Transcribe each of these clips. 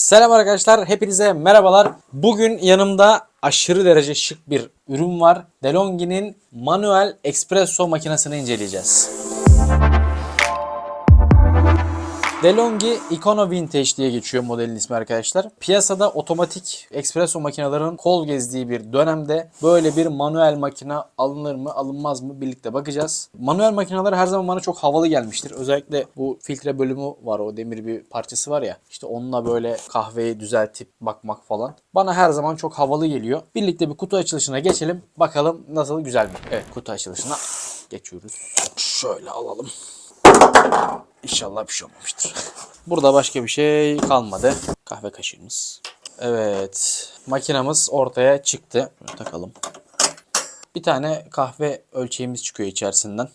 Selam arkadaşlar, hepinize merhabalar. Bugün yanımda aşırı derece şık bir ürün var. DeLonghi'nin manuel espresso makinesini inceleyeceğiz. DeLonghi Econo Vintage diye geçiyor modelin ismi arkadaşlar. Piyasada otomatik espresso makinelerinin kol gezdiği bir dönemde böyle bir manuel makine alınır mı alınmaz mı birlikte bakacağız. Manuel makineler her zaman bana çok havalı gelmiştir. Özellikle bu filtre bölümü var o demir bir parçası var ya. İşte onunla böyle kahveyi düzeltip bakmak falan. Bana her zaman çok havalı geliyor. Birlikte bir kutu açılışına geçelim. Bakalım nasıl güzel mi? Evet kutu açılışına geçiyoruz. Şöyle alalım. İnşallah bir şey olmamıştır. Burada başka bir şey kalmadı. Kahve kaşığımız. Evet. Makinamız ortaya çıktı. Şöyle takalım. Bir tane kahve ölçeğimiz çıkıyor içerisinden.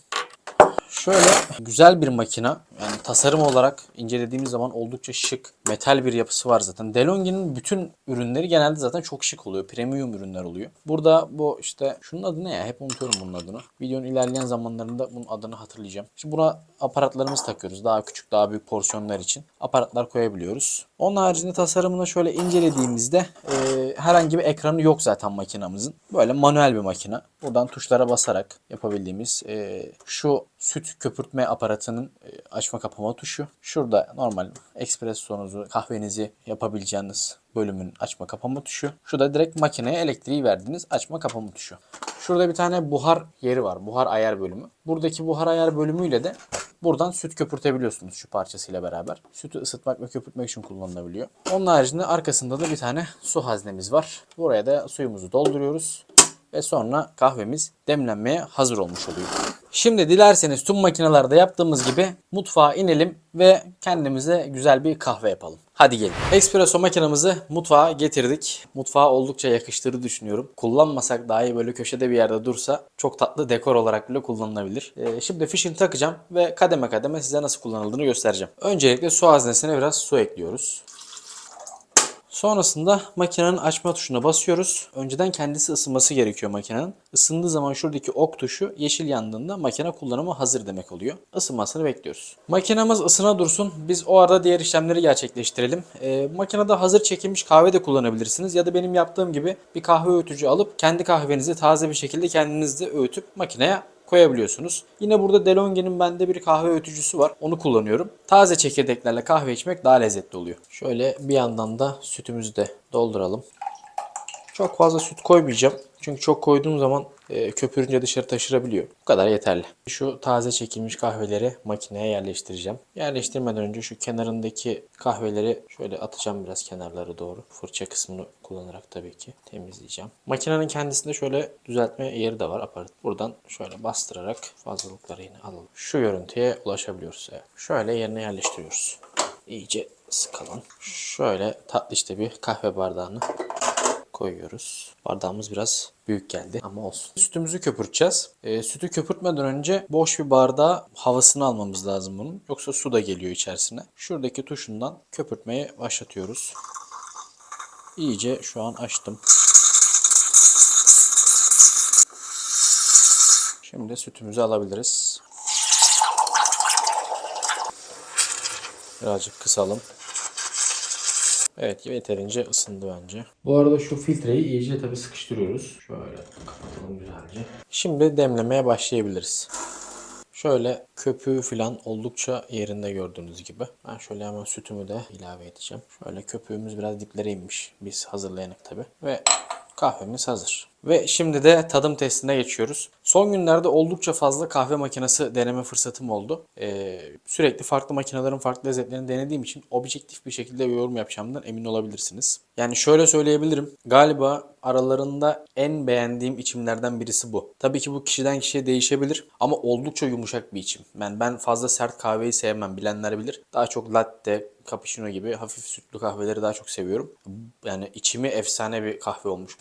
Şöyle güzel bir makina. Tasarım olarak incelediğimiz zaman oldukça şık. Metal bir yapısı var zaten. DeLonghi'nin bütün ürünleri genelde zaten çok şık oluyor. Premium ürünler oluyor. Burada bu işte şunun adı ne ya? Hep unutuyorum bunun adını. Videonun ilerleyen zamanlarında bunun adını hatırlayacağım. Şimdi buna aparatlarımızı takıyoruz. Daha küçük, daha büyük porsiyonlar için aparatlar koyabiliyoruz. Onun haricinde tasarımını şöyle incelediğimizde e, herhangi bir ekranı yok zaten makinamızın. Böyle manuel bir makine. Buradan tuşlara basarak yapabildiğimiz e, şu süt köpürtme aparatının e, açma kapama tuşu. Şurada normal espressonuzu, kahvenizi yapabileceğiniz bölümün açma kapama tuşu. Şu da direkt makineye elektriği verdiğiniz açma kapama tuşu. Şurada bir tane buhar yeri var. Buhar ayar bölümü. Buradaki buhar ayar bölümüyle de buradan süt köpürtebiliyorsunuz şu parçasıyla beraber. Sütü ısıtmak ve köpürtmek için kullanılabiliyor. Onun haricinde arkasında da bir tane su haznemiz var. Buraya da suyumuzu dolduruyoruz ve sonra kahvemiz demlenmeye hazır olmuş oluyor. Şimdi dilerseniz tüm makinelerde yaptığımız gibi mutfağa inelim ve kendimize güzel bir kahve yapalım. Hadi gelin. Espresso makinamızı mutfağa getirdik. Mutfağa oldukça yakıştığını düşünüyorum. Kullanmasak dahi böyle köşede bir yerde dursa çok tatlı dekor olarak bile kullanılabilir. Ee, şimdi fişini takacağım ve kademe kademe size nasıl kullanıldığını göstereceğim. Öncelikle su haznesine biraz su ekliyoruz. Sonrasında makinenin açma tuşuna basıyoruz. Önceden kendisi ısınması gerekiyor makinenin. Isındığı zaman şuradaki ok tuşu yeşil yandığında makine kullanıma hazır demek oluyor. Isınmasını bekliyoruz. Makinemiz ısına dursun. Biz o arada diğer işlemleri gerçekleştirelim. Ee, makinede hazır çekilmiş kahve de kullanabilirsiniz. Ya da benim yaptığım gibi bir kahve öğütücü alıp kendi kahvenizi taze bir şekilde kendiniz de öğütüp makineye koyabiliyorsunuz. Yine burada DeLonghi'nin bende bir kahve öğütücüsü var. Onu kullanıyorum. Taze çekirdeklerle kahve içmek daha lezzetli oluyor. Şöyle bir yandan da sütümüzü de dolduralım. Çok fazla süt koymayacağım. Çünkü çok koyduğum zaman e, köpürünce dışarı taşırabiliyor. Bu kadar yeterli. Şu taze çekilmiş kahveleri makineye yerleştireceğim. Yerleştirmeden önce şu kenarındaki kahveleri şöyle atacağım biraz kenarları doğru. Fırça kısmını kullanarak tabii ki temizleyeceğim. Makinenin kendisinde şöyle düzeltme yeri de var aparat. Buradan şöyle bastırarak fazlalıkları yine alalım. Şu görüntüye ulaşabiliyoruz. Evet. Şöyle yerine yerleştiriyoruz. İyice sıkalım. Şöyle tatlı işte bir kahve bardağını koyuyoruz. Bardağımız biraz büyük geldi ama olsun. Sütümüzü köpürteceğiz. E, sütü köpürtmeden önce boş bir bardağa havasını almamız lazım bunun. Yoksa su da geliyor içerisine. Şuradaki tuşundan köpürtmeye başlatıyoruz. İyice şu an açtım. Şimdi sütümüzü alabiliriz. Birazcık kısalım. Evet yeterince ısındı bence. Bu arada şu filtreyi iyice tabii sıkıştırıyoruz. Şöyle kapatalım güzelce. Şimdi demlemeye başlayabiliriz. Şöyle köpüğü falan oldukça yerinde gördüğünüz gibi. Ben şöyle hemen sütümü de ilave edeceğim. Şöyle köpüğümüz biraz diplere inmiş. Biz hazırlayanak tabii. Ve kahvemiz hazır. Ve şimdi de tadım testine geçiyoruz. Son günlerde oldukça fazla kahve makinesi deneme fırsatım oldu. Ee, sürekli farklı makinelerin farklı lezzetlerini denediğim için objektif bir şekilde yorum yapacağımdan emin olabilirsiniz. Yani şöyle söyleyebilirim. Galiba aralarında en beğendiğim içimlerden birisi bu. Tabii ki bu kişiden kişiye değişebilir ama oldukça yumuşak bir içim. Ben ben fazla sert kahveyi sevmem bilenler bilir. Daha çok latte, cappuccino gibi hafif sütlü kahveleri daha çok seviyorum. Yani içimi efsane bir kahve olmuş.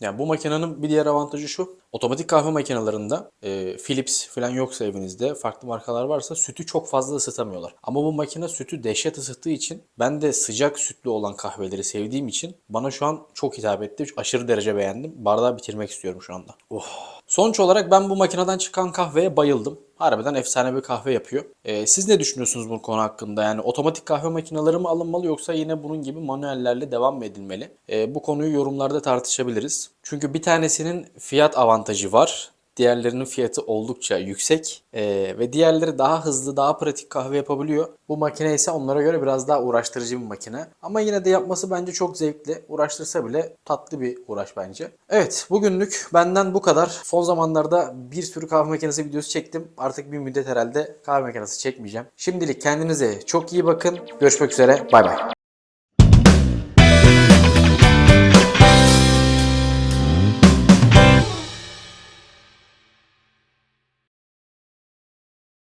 Yani bu makinenin bir diğer avantajı şu. Otomatik kahve makinelerinde e, Philips falan yoksa evinizde farklı markalar varsa sütü çok fazla ısıtamıyorlar. Ama bu makine sütü dehşet ısıttığı için ben de sıcak sütlü olan kahveleri sevdiğim için bana şu an çok hitap etti. Aşırı derece beğendim. Bardağı bitirmek istiyorum şu anda. Oh. Sonuç olarak ben bu makineden çıkan kahveye bayıldım. Harbiden efsane bir kahve yapıyor. Ee, siz ne düşünüyorsunuz bu konu hakkında? Yani otomatik kahve makineleri mi alınmalı yoksa yine bunun gibi manuellerle devam mı edilmeli? Ee, bu konuyu yorumlarda tartışabiliriz. Çünkü bir tanesinin fiyat avantajı var. Diğerlerinin fiyatı oldukça yüksek Ee, ve diğerleri daha hızlı, daha pratik kahve yapabiliyor. Bu makine ise onlara göre biraz daha uğraştırıcı bir makine. Ama yine de yapması bence çok zevkli. Uğraştırsa bile tatlı bir uğraş bence. Evet bugünlük benden bu kadar. Son zamanlarda bir sürü kahve makinesi videosu çektim. Artık bir müddet herhalde kahve makinesi çekmeyeceğim. Şimdilik kendinize çok iyi bakın. Görüşmek üzere. Bay bay.